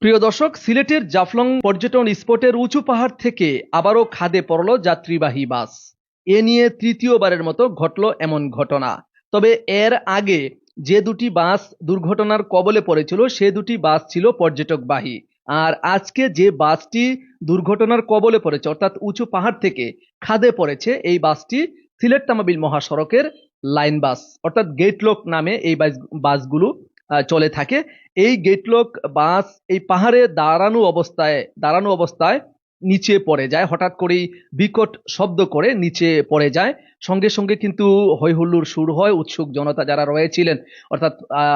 প্রিয় দর্শক, সিলেটের জাফলং পর্যটন স্পটের উঁচু পাহাড় থেকে আবারও খাদে পড়ল যাত্রীবাহী বাস। এ নিয়ে তৃতীয়বারের মতো ঘটল এমন ঘটনা। তবে এর আগে যে দুটি বাস দুর্ঘটনার কবলে পড়েছিল, সে দুটি বাস ছিল পর্যটকবাহী। আর আজকে যে বাসটি দুর্ঘটনার কবলে পড়েছে, অর্থাৎ উঁচু পাহাড় থেকে খাদে পড়েছে, এই বাসটি সিলেট তামাবিল মহাসড়কের লাইন বাস, অর্থাৎ গেটলক নামে এই বাস- বাসগুলো চলে থাকে। এই গেটলক বাস এই পাহাড়ে দাঁড়ানো অবস্থায় দাঁড়ানো অবস্থায় নিচে পড়ে যায়। হঠাৎ করেই বিকট শব্দ করে নিচে পড়ে যায়। সঙ্গে সঙ্গে কিন্তু হৈহুল্লোর শুরু হয়। উৎসুক জনতা যারা রয়েছিলেন, অর্থাৎ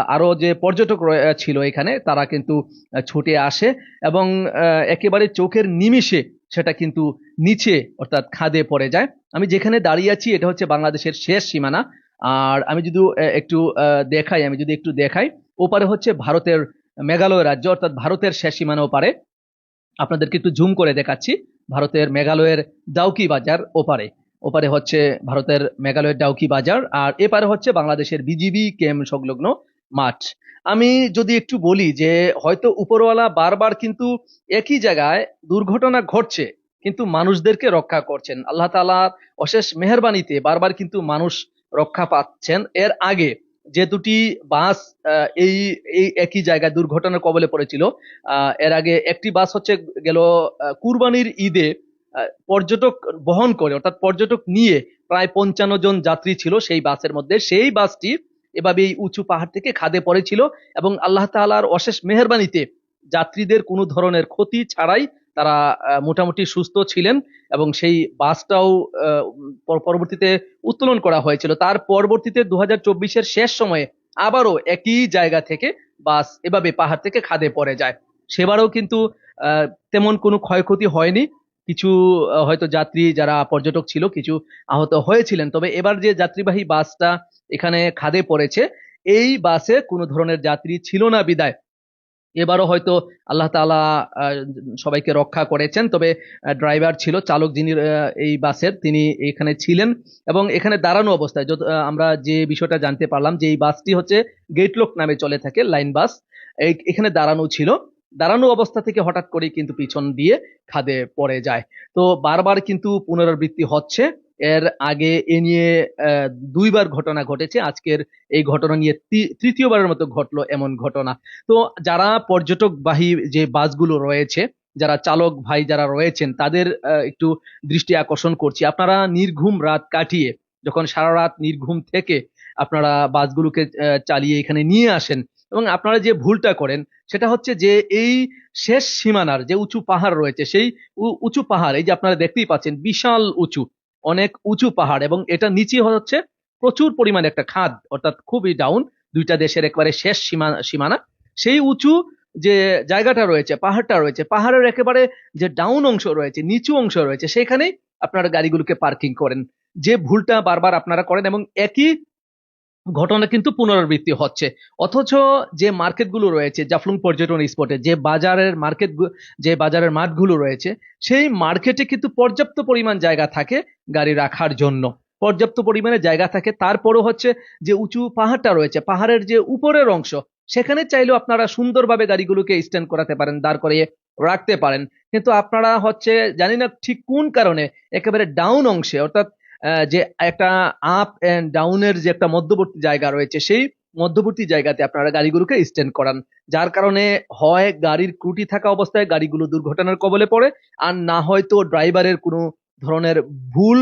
আরও যে পর্যটক রয়ে- ছিল এখানে, তারা কিন্তু ছুটে আসে এবং একেবারে চোখের নিমিষে সেটা কিন্তু নিচে, অর্থাৎ খাদে পড়ে যায়। আমি যেখানে দাঁড়িয়ে আছি, এটা হচ্ছে বাংলাদেশের শেষ সীমানা। আর আমি যদি একটু দেখাই, আমি যদি একটু দেখাই ওপারে হচ্ছে ভারতের মেঘালয় রাজ্য, অর্থাৎ ভারতের শেষ সীমানা ওপারে। আপনাদেরকে একটু জুম করে দেখাচ্ছি, ভারতের মেঘালয়ের ডাউকি বাজার ওপারে। ওপারে হচ্ছে ভারতের মেঘালয়ের ডাউকি বাজার, আর এপারে হচ্ছে বাংলাদেশের বিজিবি কেম সংলগ্ন মাঠ। আমি যদি একটু বলি যে, হয়তো উপরওয়ালা বারবার কিন্তু একই জায়গায় দুর্ঘটনা ঘটছে, কিন্তু মানুষদেরকে রক্ষা করছেন। আল্লাহ তাআলার অশেষ মেহরবানিতে বারবার কিন্তু মানুষ রক্ষা পাচ্ছেন। এর আগে যে দুটি বাস এই এই একই জায়গায় দুর্ঘটনার কবলে পড়েছিল। এর আগে একটি বাস হচ্ছে গেল কুরবানির ঈদে পর্যটক বহন করে, অর্থাৎ পর্যটক নিয়ে প্রায় পঞ্চান্ন জন যাত্রী ছিল সেই বাসের মধ্যে। সেই বাসটি এভাবে এই উঁচু পাহাড় থেকে খাদে পড়েছিল এবং আল্লাহ তাআলার অশেষ মেহরবানিতে যাত্রীদের কোনো ধরনের ক্ষতি ছাড়াই তারা মোটামুটি সুস্থ ছিলেন এবং সেই বাসটাও পরবর্তীতে উত্তোলন করা হয়েছিল। তার পরবর্তীতে দু হাজার শেষ সময়ে আবারও একই জায়গা থেকে বাস এভাবে পাহাড় থেকে খাদে পড়ে যায়। সেবারও কিন্তু তেমন কোনো ক্ষয়ক্ষতি হয়নি। কিছু হয়তো যাত্রী যারা পর্যটক ছিল, কিছু আহত হয়েছিলেন। তবে এবার যে যাত্রীবাহী বাসটা এখানে খাদে পড়েছে, এই বাসে কোনো ধরনের যাত্রী ছিল না বিদায়। এবারও হয়তো আল্লাহ আহ, সবাইকে রক্ষা করেছেন। তবে ড্রাইভার ছিল চালক যিনি এই বাসের তিনি এখানে ছিলেন এবং এখানে দাঁড়ানো অবস্থায় যত- আমরা যে বিষয়টা জানতে পারলাম যে এই বাসটি হচ্ছে গেটলক নামে চলে থাকে লাইন বাস এই- এখানে দাঁড়ানো ছিল। দাঁড়ানো অবস্থা থেকে হঠাৎ করে কিন্তু পিছন দিয়ে খাদে পড়ে যায়। তো বারবার কিন্তু পুনরাবৃত্তি হচ্ছে। এর আগে এ নিয়ে দুইবার ঘটনা ঘটেছে। আজকের এই ঘটনা নিয়ে তৃতীয়বারের মতো ঘটলো এমন ঘটনা। তো যারা পর্যটকবাহী যে বাসগুলো রয়েছে, যারা চালক ভাই যারা রয়েছেন, তাদের একটু দৃষ্টি আকর্ষণ করছি। আপনারা নির্ঘুম রাত কাটিয়ে, যখন সারা রাত নির্ঘুম থেকে আপনারা বাসগুলোকে চালিয়ে এখানে নিয়ে আসেন এবং আপনারা যে ভুলটা করেন, সেটা হচ্ছে যে এই শেষ সীমানার যে উঁচু পাহাড় রয়েছে, সেই উঁচু পাহাড়, এই যে আপনারা দেখতেই পাচ্ছেন, বিশাল উঁচু। অনেক উঁচু পাহাড় এবং এটা নিচে হচ্ছে প্রচুর পরিমাণে একটা খাদ, অর্থাৎ খুবই ডাউন দুইটা দেশের একবারে শেষ সীমানা সীমানা। সেই উঁচু যে জায়গাটা রয়েছে, পাহাড়টা রয়েছে, পাহাড়ের একেবারে যে ডাউন অংশ রয়েছে, নিচু অংশ রয়েছে, সেখানেই আপনারা গাড়িগুলোকে পার্কিং করেন। যে ভুলটা বারবার আপনারা করেন এবং একই ঘটনা কিন্তু পুনরাবৃত্তি হচ্ছে। অথচ যে মার্কেটগুলো রয়েছে, জাফলং পর্যটন স্পটে, যে বাজারের মার্কেট যে বাজারের মাঠগুলো রয়েছে, সেই মার্কেটে কিন্তু পর্যাপ্ত পরিমাণ জায়গা থাকে গাড়ি রাখার জন্য। পর্যাপ্ত পরিমাণে জায়গা থাকে। তারপরও হচ্ছে যে উঁচু পাহাড়টা রয়েছে, পাহাড়ের যে উপরের অংশ, সেখানে চাইলেও আপনারা সুন্দরভাবে গাড়িগুলোকে স্ট্যান্ড করাতে পারেন, দাঁড় করিয়ে রাখতে পারেন। কিন্তু আপনারা হচ্ছে, জানি না ঠিক কোন কারণে, একেবারে ডাউন অংশে, অর্থাৎ যে একটা আপ এন্ড ডাউনের যে একটা মধ্যবর্তী জায়গা রয়েছে, সেই মধ্যবর্তী জায়গাতে আপনারা গাড়িগুলোকে স্ট্যান্ড করান। যার কারণে হয় গাড়ির ত্রুটি থাকা অবস্থায় গাড়িগুলো দুর্ঘটনার কবলে পড়ে, আর না হয়তো ড্রাইভারের কোনো ধরনের ভুল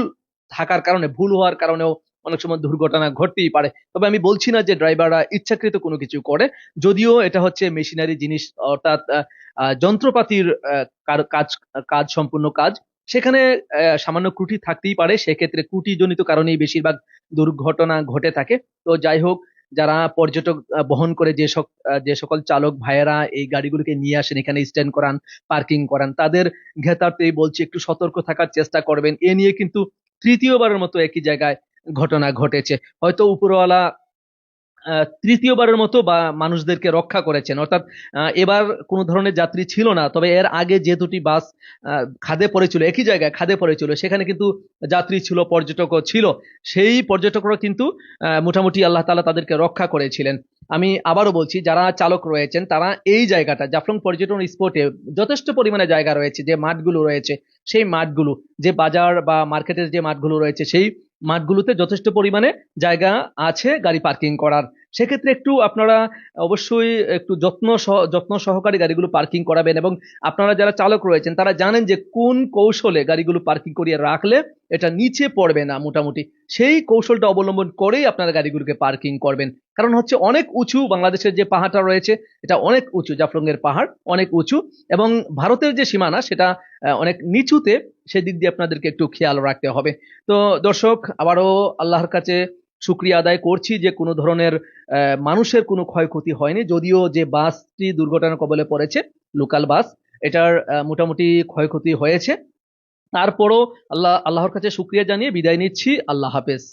থাকার কারণে, ভুল হওয়ার কারণেও অনেক সময় দুর্ঘটনা ঘটতেই পারে। তবে আমি বলছি না যে ড্রাইভাররা ইচ্ছাকৃত কোনো কিছু করে, যদিও এটা হচ্ছে মেশিনারি জিনিস, অর্থাৎ যন্ত্রপাতির কাজ কাজ সম্পূর্ণ কাজ। সেখানে সামান্য ত্রুটি থাকতেই পারে। সেক্ষেত্রে ত্রুটিজনিত কারণেই বেশিরভাগ দুর্ঘটনা ঘটে থাকে। তো যাই হোক, যারা পর্যটক বহন করে যে সক- যে সকল চালক ভাইয়েরা এই গাড়িগুলোকে নিয়ে আসেন, এখানে স্ট্যান্ড করান, পার্কিং করান, তাদের ঘেতার্থেই বলছি, একটু সতর্ক থাকার চেষ্টা করবেন। এ নিয়ে কিন্তু তৃতীয়বারের মতো একই জায়গায় ঘটনা ঘটেছে। হয়তো উপরওয়ালা তৃতীয়বারের মতো বা মানুষদেরকে রক্ষা করেছেন। অর্থাৎ এবার কোনো ধরনের যাত্রী ছিল না, তবে এর আগে যে দুটি বাস খাদে পড়েছিল, একই জায়গায় খাদে পড়েছিল, সেখানে কিন্তু যাত্রী ছিল, পর্যটকও ছিল। সেই পর্যটকরা কিন্তু মোটামুটি আল্লাহ তালা তাদেরকে রক্ষা করেছিলেন। আমি আবারও বলছি, যারা চালক রয়েছেন, তারা এই জায়গাটা, জাফলং পর্যটন স্পটে যথেষ্ট পরিমাণে জায়গা রয়েছে, যে মাঠগুলো রয়েছে, সেই মাঠগুলো, যে বাজার বা মার্কেটের যে মাঠগুলো রয়েছে, সেই মাঠগুলোতে যথেষ্ট পরিমাণে জায়গা আছে গাড়ি পার্কিং করার। সেক্ষেত্রে একটু আপনারা অবশ্যই একটু যত্ন সহ- যত্ন সহকারে গাড়িগুলো পার্কিং করাবেন এবং আপনারা যারা চালক রয়েছেন, তারা জানেন যে কোন কৌশলে গাড়িগুলো পার্কিং করিয়ে রাখলে এটা নিচে পড়বে না মোটামুটি। সেই কৌশলটা অবলম্বন করেই আপনারা গাড়িগুলোকে পার্কিং করবেন। কারণ হচ্ছে অনেক উঁচু বাংলাদেশের যে পাহাড়টা রয়েছে, এটা অনেক উঁচু, জাফলংয়ের পাহাড়, অনেক উঁচু এবং ভারতের যে সীমানা, সেটা অনেক নিচুতে সেদিক দিয়ে আপনাদেরকে একটু খেয়াল রাখতে হবে। তো দর্শক, আবারও আল্লাহর কাছে শুক্রিয়া আদায় করছি যে কোনো ধরনের মানুষের কোনো ক্ষয়ক্ষতি হয়নি, যদিও যে বাসটি দুর্ঘটনার কবলে পড়েছে, লোকাল বাস, এটার মোটামুটি ক্ষয়ক্ষতি হয়েছে। তারপরও আল্লাহ, আল্লাহর কাছে সুক্রিয়া জানিয়ে বিদায় নিচ্ছি, আল্লাহ হাফেজ।